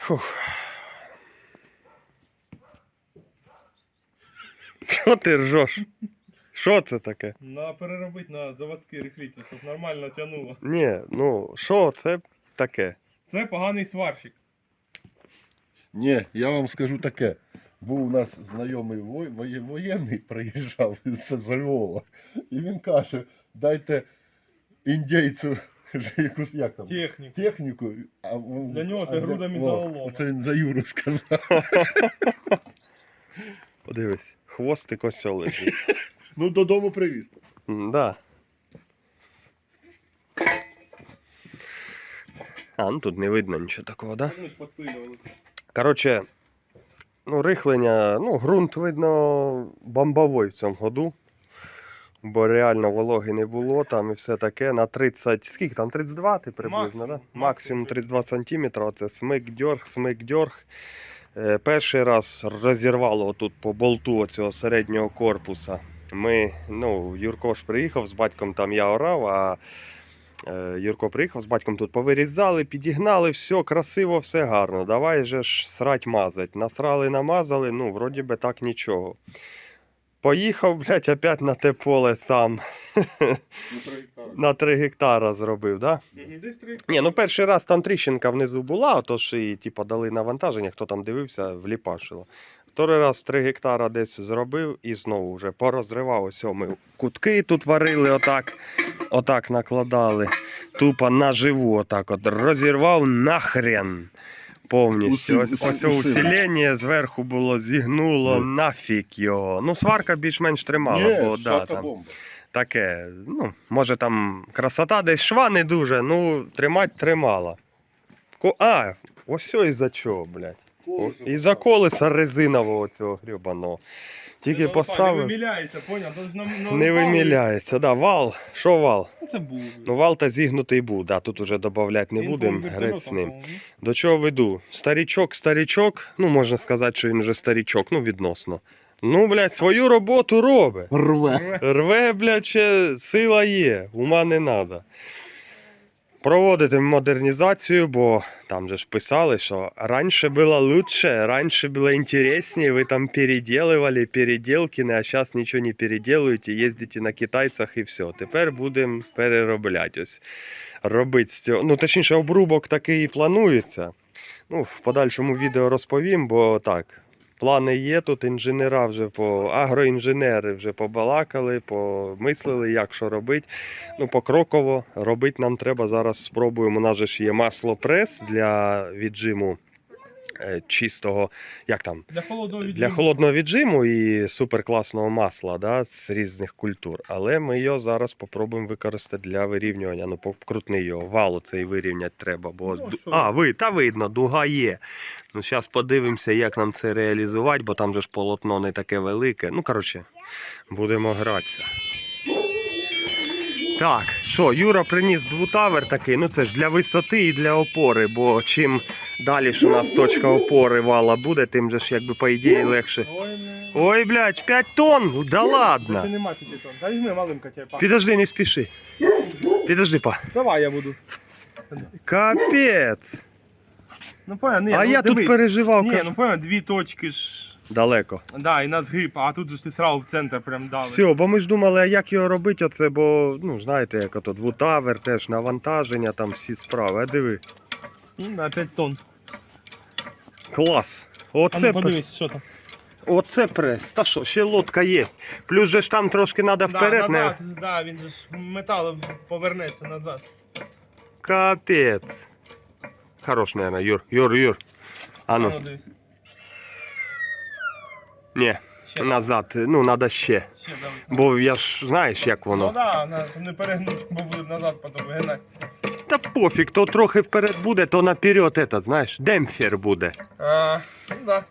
Фух. Що ти ржеш? Що це таке? На переробити на заводський рихлитель, щоб нормально тягнуло. Ні, ну що це таке? Це поганий сварщик. Ні, я вам скажу таке. Був у нас знайомий вой- воє- воєнний, приїжджав з, з Львова, і він каже, дайте індійцю якусь як там, Технік. техніку. А, в- Для нього це а груда о, металолома. Це він за Юру сказав. Подивись, хвостик ось цього лежить. Ну, додому привіз. М, Да. А, ну тут не видно нічого такого, да? Ми ж підпилювали. Коротше, ну, рихлення, ну, ґрунт, видно, бомбовий в цьому году. Бо реально вологи не було там і все таке. На 30, скільки там, 32 ти приблизно, Максимум, да? максимум Максимум 32 сантиметра. Це смик дьорг, смик дьорг. Е, перший раз розірвало тут по болту оцього середнього корпуса. Ми, ну, Юрко ж приїхав з батьком, там я орав, а е, Юрко приїхав з батьком тут повирізали, підігнали, все красиво, все гарно. Давай же ж срать мазать. Насрали, намазали, ну, вроді би так нічого. Поїхав, блядь, опять на те поле сам. На 3 гектара зробив, да? Ні, ну перший раз там тріщинка внизу була, отож і типу, дали навантаження, хто там дивився, вліпашило. Вторий раз 3 гектара десь зробив і знову вже порозривав. Ось ми кутки тут варили, отак, отак накладали. Тупо наживу, отак от розірвав нахрен. Повністю. Усі- Ось, ось усилення зверху було зігнуло, mm. нафік його. Ну, сварка більш-менш тримала, бо да, там бомба. таке, ну, може там красота десь шва не дуже, ну, тримать тримала. Ко... А, ось ось і за чого, блядь. І за колеса резинового цього грюбаного. Тільки Не поставив, виміляється, поняв? Тож на, на не виміляється. Да, вал. Що вал? Це був. Ну, вал та зігнутий був, да, тут уже додавати не будемо, грець з ним. До чого веду? Старічок, старічок, ну можна сказати, що він вже старічок, ну відносно. Ну, блядь, свою роботу робить. Рве. Рве, блядь, ще сила є, ума не треба. Проводити модернізацію, бо там же ж писали, що раніше було лучше, раніше було інтересніше, ви там переделывали переделки, а зараз нічого не переделуєте, їздите на китайцях і все. Тепер будемо переробляти. Ось робити цього. Ну, точніше, обрубок такий і планується. Ну, в подальшому відео розповім, бо так. Плани є тут, інженера вже по агроінженери вже побалакали, помислили, як що робити. Ну, покроково робити нам треба. Зараз спробуємо. У нас же ж є масло прес для віджиму чистого, як там, Для холодного для віджиму. холодного віджиму і суперкласного масла да, з різних культур. Але ми його зараз спробуємо використати для вирівнювання. Ну, покрутни його, валу цей вирівняти треба. Бо... Ну, а, ви, та видно, дуга є. Ну, зараз подивимося, як нам це реалізувати, бо там же ж полотно не таке велике. Ну, коротше, будемо гратися. Так, що, Юра приніс двутавер такий, ну це ж для висоти і для опори, бо чим далі ж у нас точка опори вала буде, тим же ж якби по ідеї легше. Ой, блядь, 5 тонн? Да Це ладно. нема п'яти тонн. Та візьми качай, па. Підожди, не спіши. Підожди, па. Давай я буду. Капець. Ну понял, ні, а ну, я тут дивись. переживав. Ні, кажу, ну понял, дві точки ж. Далеко. Да, і на згиб, а тут же ж ти сразу в центр прям дали. Все, бо ми ж думали, а як його робити, оце, бо, ну, знаєте, як ото двутавер, теж навантаження, там всі справи. А диви. На 5 тонн. Клас. А ну пр- подивись, що там. оце прес. Та що, ще лодка є. Плюс же ж там трошки треба вперед. да, не... назад, да, він же ж метал повернеться назад. Капець. Хорош, наверное, Юр. Юр, Юр. А ну, дивись. Ні, Ще, назад. Ну, треба ще. ще давай. Бо я ж знаєш, як Ну воно. да, на, щоб не перегнути, бо буде назад потім вигинати. Та пофіг, то трохи вперед буде, то наперед этот, знаєш, демпфер буде. А, ну да.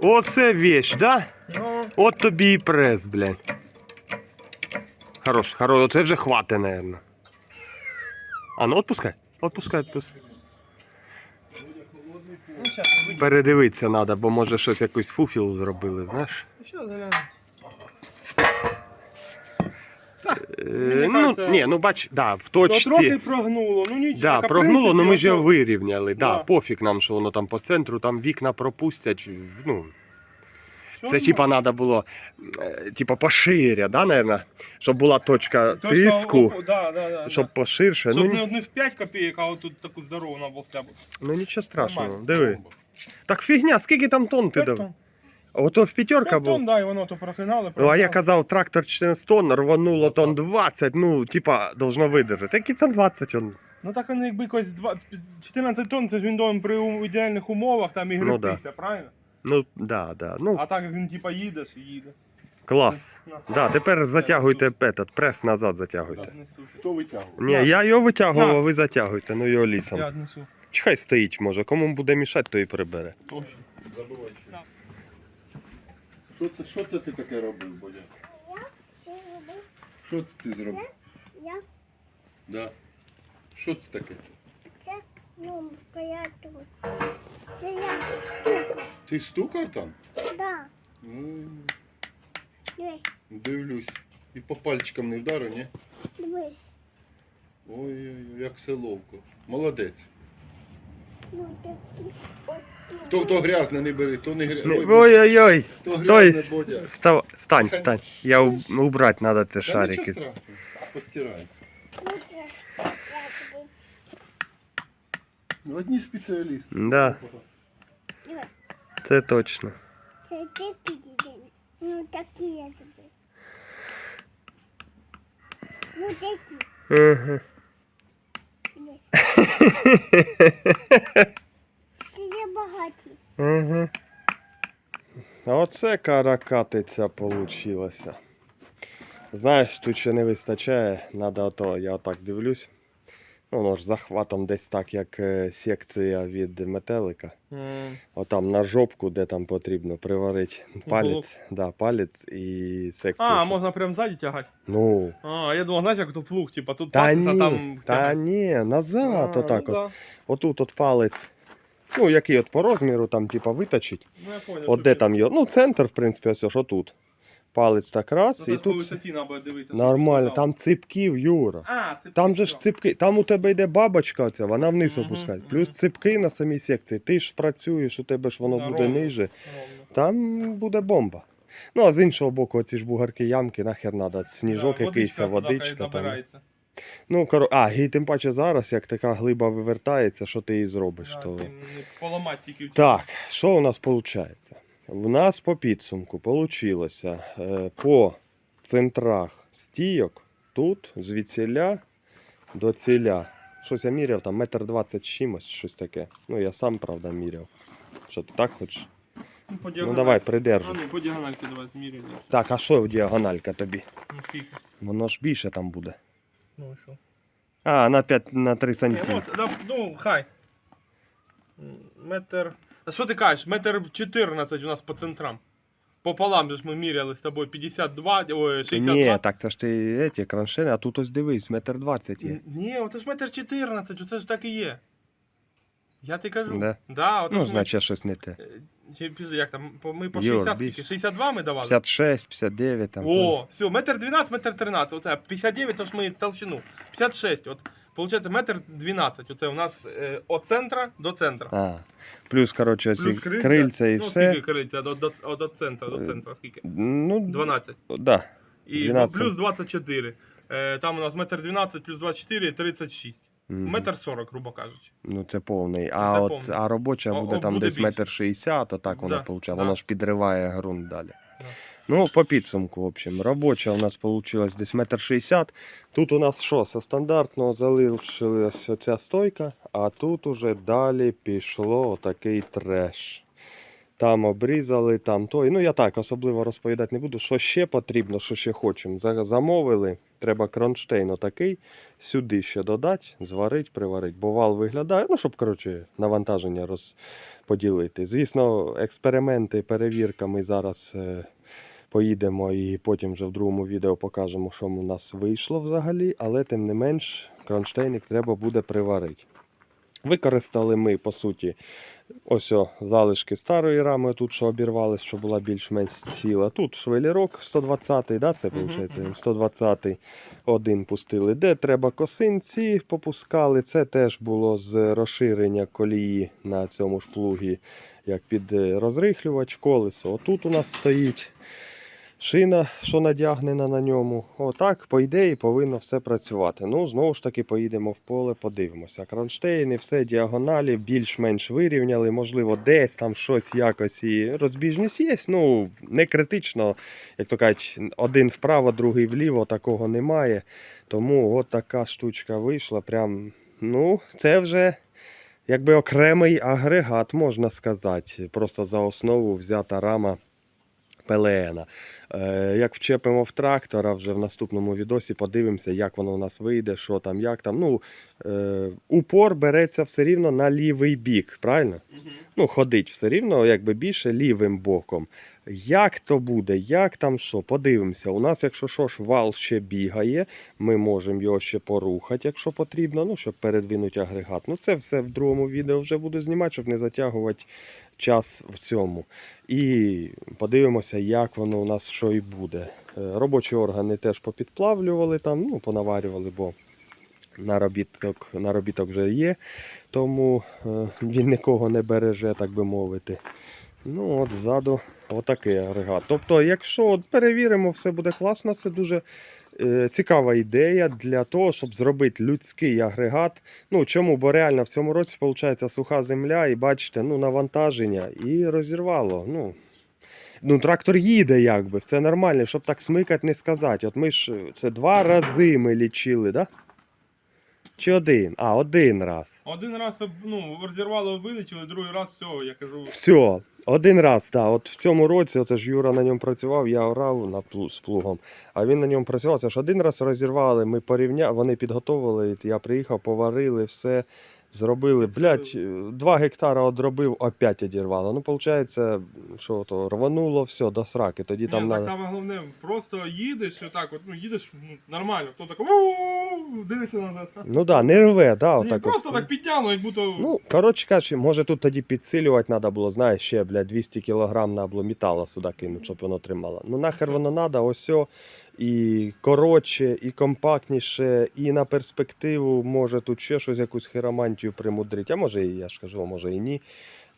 Оце вещь, да? Ну, От тобі і прес, блядь. Хорош, хорош, оце вже хватить, наверное. А ну отпускай, отпускай, отпускай. Ну. Передивитися треба, бо може щось якийсь фуфіл зробили, знаєш. Що заляну? Е, ну, кажеться, ні, ну бач, да, в То точці. трохи прогнуло, ну нічого. Да, так, а прогнуло, але ми ж його вирівняли. Да. Да. Пофіг нам, що воно там по центру, там вікна пропустять. Ну, це типа треба було е, типа поширя, да, наверное, щоб була точка тиску, Да, да, да, щоб да. поширше. Щоб Ну, не, в 5 копійок, а от тут таку здорову на болтябу. ну нічого страшного. Нормально. Диви. Так фігня, скільки там тонн ти дав? Ото в п'ятерка був. тонн, да, і воно то прохинали. Ну, а я казав, трактор 14 тонн, рвануло тонн 20, ну, типа, должно видержати. Які там 20 он? Ну так вони якби якось два- 14 тонн, це ж він при ідеальних умовах там і Ну, да. правильно? Ну, да, да. Ну, А так він типа їдеш і їде. клас. Да, тепер затягуйте этот, прес назад затягуйте. несу. Хто витягував? Ні, я його витягував, а ви затягуйте, ну його лісом. Я несу. Чхай стоїть, може, кому буде мішати, то і прибере. Точно. Забувай. На. Що це, що це ти таке робив, Бодя? Що це ти зробив? Я Да. Що це таке? це ну, я тут. Це я. Ти стукав там? Да. Ну, Дивись, дивлюсь. І по пальчикам не вдарив, ні? дивись. Ой-ой-ой, як все ловко. Молодець. Ну такі от То, то грязне не бери, то не грязне. Ой-ой-ой, то стой. Бодя. Став, стань, стань. Я уб- убрать надо ці Та нічого шарики. страшного, постирається. Ну це ж я собі. Ну, Одні спеціалісти. Да, це точно. це такі діти. Ну такі я собі. Ну такі. Ага. Це є багаті. Ага. А оце каракатиця получилася. Знаєш, тут ще не вистачає, надо ото, я отак дивлюсь. Воно ж захватом десь так, як е, секція від метелика. Отам на жопку, де там потрібно приварити палець, да, палець і секцію. А, можна прям ззаді тягати. Ну. А, я думав, знаєш, як то плуг, типа тут Та пасиш, а там та ні, назад, А, отак ну от. да. Отут от палець. Ну, який от по розміру, там, типа, виточить. Ну, я понял. От де там його. Ну, центр, в принципі, ось що тут. Палець так раз, Ну, і тут. треба дивитися. Нормально, там ципків, Юра. А, це Там же ж ципки, там у тебе йде бабочка оця, вона вниз Мгм, опускає. мгм. Плюс ципки на самій секції. Ти ж працюєш, у тебе ж воно Да, буде ниже. Ровно. Там буде бомба. Ну, а з іншого боку, оці ж бугарки ямки, нахер треба. Сніжок Да, якийсь, водичка водичка. Там. Ну, коро... А, і тим паче зараз, як така глиба вивертається, що ти її зробиш, Да, то. Поламати тільки Так, що у нас виходить? У нас по підсумку вийшло е, по центрах стійок тут звідсіля до ціля. Щось я міряв, там метр двадцять чимось, щось таке. Ну, я сам, правда, міряв. Що ти так хочеш? Ну, по Ну давай, А, придержу. ну, по діагональки давай зміряємо. Так, а що діагональка тобі? Ну, скільки? Воно ж більше там буде. Ну, і що? А, на 5 на 3 Ні, сантиметри. от, да, ну, хай. Метр. А що ти кажеш? Метр 14 у нас по центрам. Пополам же ж ми міряли з тобою 52, ой, 62. Ні, так це ж ти еті, кронштейни, а тут ось дивись, метр двадцять є. Н- Ні, оце ж метр 14, оце ж так і є. Я ти кажу. Да? Да, оце Ну, ж ми- значить, щось не те. Е, Чи як там? По- Ми по Юр, 60 більше. 62 ми давали? 56, 59 там. О, все, метр 12, метр 13. Оце 59, то ж ми толщину. 56. От, получається, метр 12. Оце у нас е, від центра до центра. А, плюс, коротше, оці Плюс крильця, і ну, все. Скільки крильця до, до, до, до центра, до Е, центра скільки? Ну, 12. Да. І 12. плюс 24. Е, там у нас метр 12 плюс 24 36. Мгм. Метр 40, грубо кажучи. Ну, це повний. А Це от повний. а робоча буде о, там буде десь більше. метр 60, отак воно Да, да. Воно ж підриває ґрунт далі. Да. Ну, по підсумку, в общем, робоча у нас вийшла десь метр 60. Тут у нас що, со стандартного залишилась оця стойка, а тут уже далі пішло такий треш. Там обрізали, там той. Ну, я так особливо розповідати не буду. Що ще потрібно, що ще хочемо. Замовили, треба кронштейн отакий, сюди ще додати, зварити, приварити. Бо вал виглядає, ну, щоб, коротше, навантаження розподілити. Звісно, експерименти, перевірка ми зараз е, поїдемо і потім вже в другому відео покажемо, що у нас вийшло взагалі, але тим не менш, кронштейник треба буде приварити. Використали ми, по суті, ось о, залишки старої рами, тут що обірвалися, що була більш-менш ціла. Тут швелірок 120-й, да, це виходить, 120-й один пустили. Де треба косинці попускали. Це теж було з розширення колії на цьому ж плугі, як під е, розрихлювач, колесо. Отут у нас стоїть шина, що надягнена на ньому. Отак, по ідеї, повинно все працювати. Ну, знову ж таки, поїдемо в поле, подивимося. Кронштейни, все діагоналі, більш-менш вирівняли. Можливо, десь там щось якось і розбіжність є. Ну, не критично, як то кажуть, один вправо, другий вліво, такого немає. Тому от така штучка вийшла. Прям, ну, це вже. Якби окремий агрегат, можна сказати. Просто за основу взята рама ПЛН. Е, як вчепимо в трактора, вже в наступному відосі подивимося, як воно у нас вийде, що там, як там. Ну, е, упор береться все рівно на лівий бік, правильно? Ну, ходить все рівно, якби більше лівим боком. Як то буде, як там що, подивимося. У нас, якщо що ж, вал ще бігає, ми можемо його ще порухати, якщо потрібно, ну, щоб передвинути агрегат. Ну, це все в другому відео вже буду знімати, щоб не затягувати час в цьому. І подивимося, як воно у нас що і буде. Е, Робочі органи теж попідплавлювали там, ну, понаварювали, бо наробіток, наробіток вже є, тому е, він нікого не береже, так би мовити. Ну, от ззаду отакий агрегат. Тобто, якщо перевіримо, все буде класно, це дуже е, цікава ідея для того, щоб зробити людський агрегат. Ну чому? Бо реально в цьому році виходить суха земля, і бачите, ну, навантаження і розірвало. Ну, ну, трактор їде, якби, все нормально, щоб так смикати, не сказати. От ми ж е, це два рази ми лічили, да? Чи один? А, один раз. Один раз ну, розірвало, вилучили, другий раз все, я кажу. Все, один раз, так. От в цьому році, оце ж Юра на ньому працював, я орав на плу, з плугом, а він на ньому працював. Це ж один раз розірвали, ми порівняли, вони підготовили, я приїхав, поварили, все зробили. Блять, два гектара одробив, опять одірвало. Ну, виходить, що то, рвануло, все, до сраки. Тоді Ні, там так надо... саме головне, просто їдеш, отак, от, ну їдеш ну, нормально, хто так «У-у-у», дивишся назад. Ну так, да, не рве, да, Ні, отак. просто от. так підтягнуло, як будто. Ну, коротше кажучи, може тут тоді підсилювати треба було, знаєш, ще, блядь, 200 кг треба було металу сюди кинути, щоб воно тримало. Ну нахер воно треба, ось і коротше, і компактніше, і на перспективу може тут ще щось, якусь хиромантію примудрити, а може і я ж кажу, може і ні.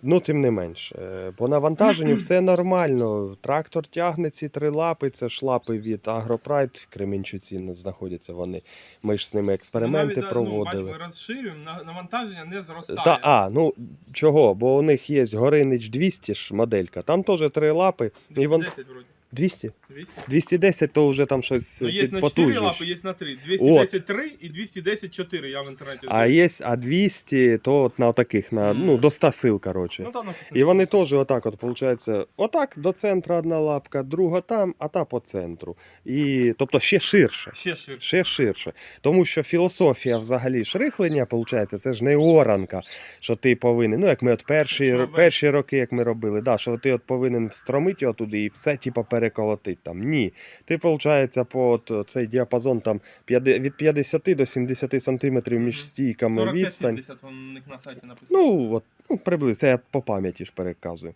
Ну, тим не менш, е, по навантаженню все нормально. Трактор тягне ці три лапи, це ж лапи від Агропрайд, Кременчуці знаходяться вони. Ми ж з ними експерименти навіть, проводили. Ну, бачимо, розширюємо, на- навантаження не зростає. Та, а, ну чого? Бо у них є Горинич 200 ж моделька, там теж три лапи. І вон 210 вроді. 200? 200. 210 то вже там щось Ну, є на 4 підпотужніше. лапи, є на 3. 210 3 і 210 4, я в інтернеті. А є, а 200 то от на таких, на, Мгм. ну, до 100 сил, коротше. Ну, там написано. І вони теж отак, от, виходить, отак до центру одна лапка, друга там, а та по центру. І, тобто ще ширше. Ще ширше. Ще ширше. Тому що філософія взагалі шрихлення, виходить, це ж не оранка, що ти повинен. Ну, як ми от перші, перші роки, як ми робили, да, що ти от повинен встромити його туди і все типу, переколотити там. Ні. Ти, виходить, по от, цей діапазон там від 50 до 70 сантиметрів між стійками відстань. 45-70 у них на сайті написано. Ну, от, ну, приблизно, це я по пам'яті ж переказую.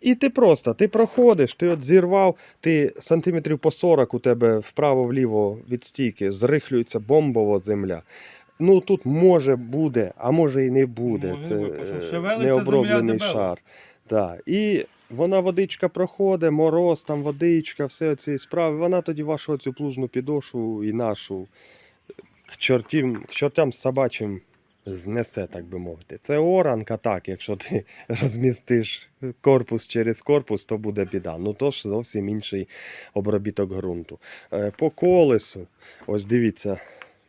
І ти просто, ти проходиш, ти от зірвав, ти сантиметрів по 40 у тебе вправо-вліво від стійки, зрихлюється бомбова земля. Ну тут може буде, а може і не буде. Може, це е, шевелиться необроблений земля шар. Да. І вона водичка проходить, мороз, там водичка, все ці справи. Вона тоді вашу цю плужну підошву і нашу к чортім, к чортям собачим знесе, так би мовити. Це оранка, так, якщо ти розмістиш корпус через корпус, то буде біда. Ну то ж зовсім інший обробіток ґрунту. Е, По колесу, ось дивіться,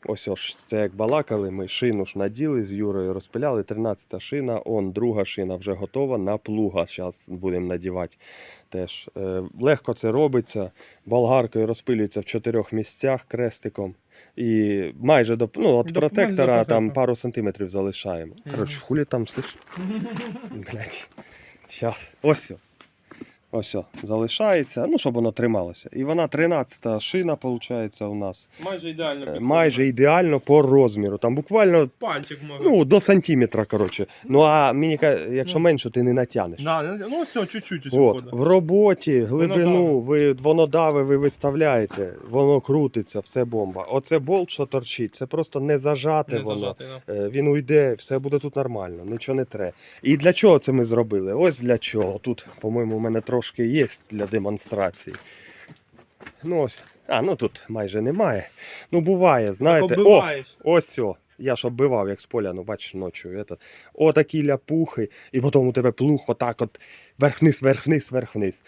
ось ось це як балакали, ми шину ж наділи з Юрою, розпиляли. 13 шина, он друга шина вже готова на плуга. Зараз будемо надівати. Теж Е, легко це робиться. Болгаркою розпилюється в чотирьох місцях крестиком. І майже до ну, от До- протектора там пару сантиметрів залишаємо. Коротше, хулі там слиш. Блять. Щас. Ось. Ось о, залишається, ну, щоб воно трималося. І вона 13-та шина, виходить, у нас. Майже ідеально. Е, підходить. Майже ідеально по розміру. Там буквально Пальчик може. ну, до сантиметра, коротше. Ну а мені якщо Ну. менше, ти не натягнеш. Да, ну все, чуть-чуть в роботі глибину, ви воно дави, ви виставляєте, воно крутиться, все бомба. Оце болт, що торчить, це просто не зажати Не воно. зажатий, да. Е, Він уйде, все буде тут нормально, нічого не треба. І для чого це ми зробили? Ось для чого. Тут, по-моєму, у мене трошки є для демонстрації. Ну ось. А, ну тут майже немає. Ну, буває, знаєте. Так О, ось о. Я ж оббивав, як з поля, ну бачиш, ночі. Это. О, такі ляпухи, і потім у тебе плуг отак от верх-вниз, верх-вниз, верх-вниз.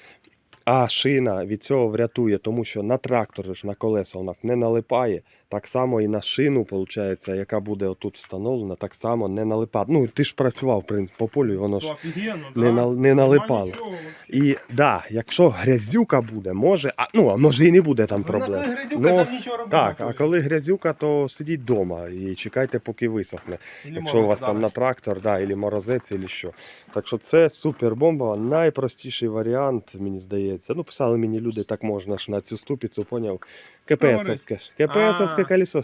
А шина від цього врятує, тому що на трактор ж на колеса у нас не налипає. Так само і на шину, виходить, яка буде отут встановлена, так само не налипає. Ну, ти ж працював по полю, і воно ж не, нал- не налипало. І да, якщо грязюка буде, може, а ну а може і не буде там проблем. коли грязюка, Ну, робити Так, а коли грязюка, то сидіть вдома і чекайте, поки висохне. Якщо у вас там на трактор, да, або морозець, або що. Так що це супер бомба, найпростіший варіант, мені здається. Ну, писали мені люди, так можна ж на цю ступицю, поняв. КПСовське ж. КПСовське А. колесо.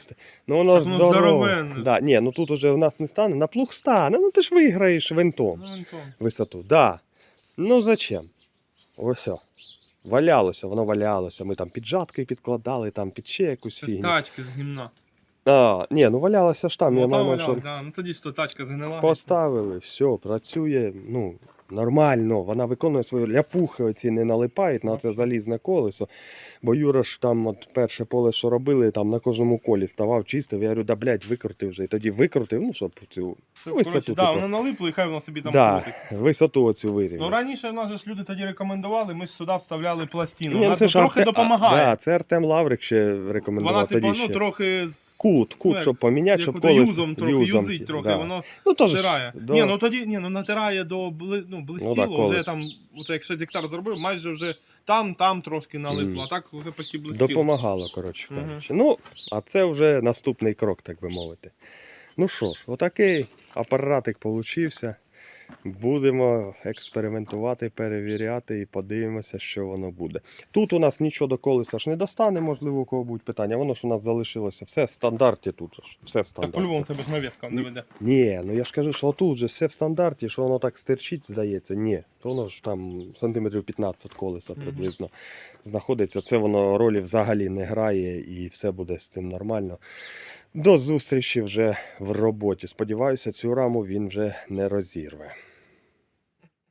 Ну воно ж здорове. здоровенне. Да, ні, ну тут уже у нас не стане. На плуг стане, ну ти ж виграєш винтом Ну, висоту. Да. Ну зачем? Ось. о. Валялося, воно валялося. Ми там піджатки підкладали, там під ще якусь Це з фігню. тачки з гімна. А, ні, ну валялося ж там, я Ну, там маю, на увазі, да. Ну тоді ж то тачка згнила. Поставили, все, працює, ну, нормально. Вона виконує свою ляпухи оці не налипають на це залізне колесо. Бо Юра ж там, от перше поле, що робили, там на кожному колі ставав, чистив. Я говорю, да блядь, викрутив вже. І тоді викрутив, ну, щоб цю Це, висоту, да, типу. воно налипло і хай воно собі там да, крутить. висоту оцю Ну раніше в нас же ж люди тоді рекомендували, ми ж сюди вставляли пластину. Ні, Вона це трохи Арте- допомагає. А, да, це Артем Лаврик ще рекомендував Вона, тоді типу, ще. ну, трохи з- Кут, кут, ну, щоб поміняти, щоб колись... юзом трохи, юзом, юзить трохи, да. воно Ну, теж ж, стирає. да. Ні, ну тоді ні, ну натирає до бли, ну, блистіло, да, вже там, от як 6 гектар зробив, майже вже там, там трошки налипло, mm. а так вже почти блистіло. Допомагало, коротше Мгм. коротше. Ну, а це вже наступний крок, так би мовити. Ну що ж, отакий апаратик получився. Будемо експериментувати, перевіряти і подивимося, що воно буде. Тут у нас нічого до колеса ж не достане, можливо, у кого будуть питання. Воно ж у нас залишилося. Все в стандарті тут ж. Все в Так по-любому тебе ж навіска не веде. Ні, ну я ж кажу, що отут же все в стандарті, що воно так стирчить, здається. Ні, то воно ж там сантиметрів 15 колеса приблизно знаходиться. Це воно ролі взагалі не грає і все буде з цим нормально. До зустрічі вже в роботі. Сподіваюся, цю раму він вже не розірве.